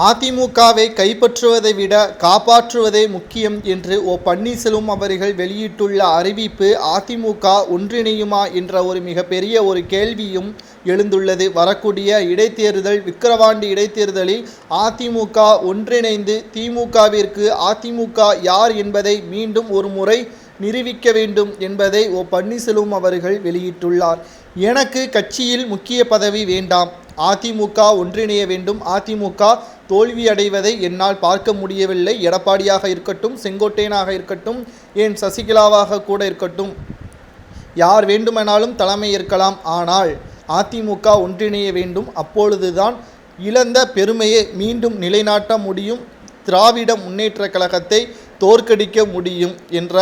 அதிமுகவை கைப்பற்றுவதை விட காப்பாற்றுவதே முக்கியம் என்று ஓ பன்னீர்செல்வம் அவர்கள் வெளியிட்டுள்ள அறிவிப்பு அதிமுக ஒன்றிணையுமா என்ற ஒரு மிகப்பெரிய ஒரு கேள்வியும் எழுந்துள்ளது. வரக்கூடிய இடைத்தேர்தல் விக்கிரவாண்டி இடைத்தேர்தலில் அதிமுக ஒன்றிணைந்து திமுகவிற்கு அதிமுக யார் என்பதை மீண்டும் ஒரு முறை நிரூபிக்க வேண்டும் என்பதை ஓ பன்னீர்செல்வம் அவர்கள் வெளியிட்டுள்ளார். எனக்கு கட்சியில் முக்கிய பதவி வேண்டாம். அதிமுக ஒன்றிணைய வேண்டும். அதிமுக தோல்வியடைவதை என்னால் பார்க்க முடியவில்லை. எடப்பாடியாக இருக்கட்டும் செங்கோட்டையனாக இருக்கட்டும் ஏன் சசிகலாவாக கூட இருக்கட்டும். யார் வேண்டுமானாலும் தலைமை இருக்கலாம் ஆனால் அதிமுக ஒன்றிணைய வேண்டும். அப்பொழுதுதான் இழந்த பெருமையை மீண்டும் நிலைநாட்ட முடியும். திராவிட முன்னேற்ற கழகத்தை தோற்கடிக்க முடியும் என்ற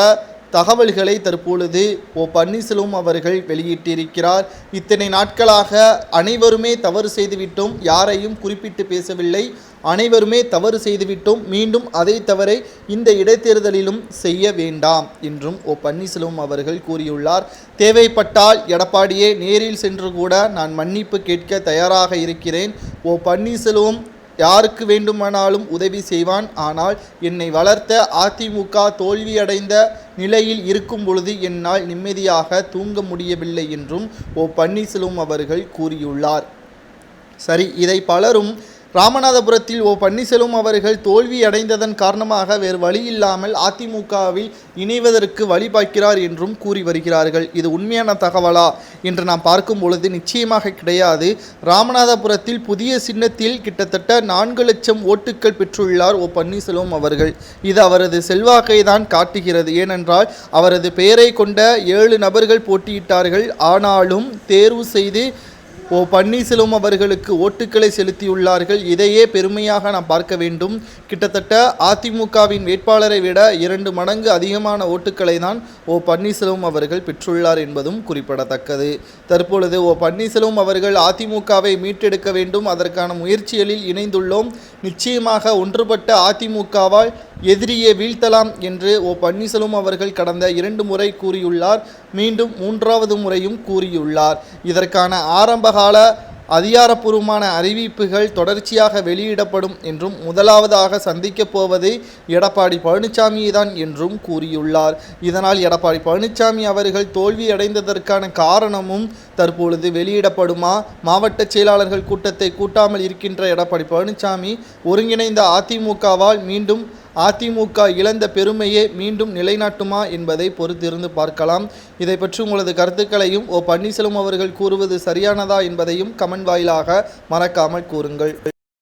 தகவல்களை தற்பொழுது ஓ பன்னீர்செல்வம் அவர்கள் வெளியிட்டிருக்கிறார். இத்தனை நாட்களாக அனைவருமே தவறு செய்துவிட்டோம். யாரையும் குறிப்பிட்டு பேசவில்லை. அனைவருமே தவறு செய்துவிட்டோம். மீண்டும் அதை தவறை இந்த இடைத்தேர்தலிலும் செய்ய வேண்டாம் என்றும் ஓ பன்னீர்செல்வம் அவர்கள் கூறியுள்ளார். தேவைப்பட்டால் எடப்பாடியே நேரில் சென்று கூட நான் மன்னிப்பு கேட்க தயாராக இருக்கிறேன். ஓ பன்னீர்செல்வம் யாருக்கு வேண்டுமானாலும் உதவி செய்வான். ஆனால் என்னை வளர்த்த அதிமுக தோல்வியடைந்த நிலையில் இருக்கும் பொழுது என்னால் நிம்மதியாக தூங்க முடியவில்லை என்றும் ஓ பன்னீர்செல்வம் அவர்கள் கூறியுள்ளார். சரி இதை பலரும் ராமநாதபுரத்தில் ஓ பன்னீர்செல்வம் அவர்கள் தோல்வி அடைந்ததன் காரணமாக வேறு வழி இல்லாமல் அதிமுகவில் இணைவதற்கு வழி பார்க்கிறார் என்றும் கூறி வருகிறார்கள். இது உண்மையான தகவலா என்று நாம் பார்க்கும் பொழுது நிச்சயமாக கிடையாது. ராமநாதபுரத்தில் புதிய சின்னத்தில் கிட்டத்தட்ட நான்கு லட்சம் ஓட்டுக்கள் பெற்றுள்ளார் ஓ பன்னீர்செல்வம் அவர்கள். இது அவரது செல்வாக்கை தான் காட்டுகிறது. ஏனென்றால் அவரது பெயரை கொண்ட ஏழு நபர்கள் போட்டியிட்டார்கள். ஆனாலும் தேர்வு செய்து ஓ பன்னீர்செல்வம் அவர்களுக்கு ஓட்டுக்களை செலுத்தியுள்ளார்கள். இதையே பெருமையாக நாம் பார்க்க வேண்டும். கிட்டத்தட்ட அதிமுகவின் வேட்பாளரை விட இரண்டு மடங்கு அதிகமான ஓட்டுக்களை தான் ஓ பன்னீர்செல்வம் அவர்கள் பெற்றுள்ளார் என்பதும் குறிப்பிடத்தக்கது. தற்பொழுது ஓ பன்னீர்செல்வம் அவர்கள் அதிமுகவை மீட்டெடுக்க வேண்டும். அதற்கான முயற்சிகளில் இணைந்துள்ளோம். நிச்சயமாக ஒன்றுபட்ட அதிமுகவால் எதிரியை வீழ்த்தலாம் என்று ஓ பன்னீர்செல்வம் அவர்கள் கடந்த இரண்டு முறை கூறியுள்ளார். மீண்டும் மூன்றாவது முறையும் கூறியுள்ளார். இதற்கான ஆரம்பகால அதிகாரப்பூர்வமான அறிவிப்புகள் தொடர்ச்சியாக வெளியிடப்படும் என்றும் முதலாவதாக சந்திக்கப் போவது எடப்பாடி பழனிசாமி தான் என்றும் கூறியுள்ளார். இதனால் எடப்பாடி பழனிசாமி அவர்கள் தோல்வியடைந்ததற்கான காரணமும் தற்பொழுது வெளியிடப்படுமா? மாவட்ட செயலாளர்கள் கூட்டத்தை கூட்டாமல் இருக்கின்ற எடப்பாடி பழனிசாமி ஒருங்கிணைந்த அதிமுகவால் மீண்டும் அதிமுக இழந்த பெருமையே மீண்டும் நிலைநாட்டுமா என்பதை பொறுத்திருந்து பார்க்கலாம். இதை பற்றி உங்களது கருத்துக்களையும் ஓ பன்னீர்செல்வம் அவர்கள் கூறுவது சரியானதா என்பதையும் கமெண்ட் வாயிலாக மறக்காமல் கூறுங்கள்.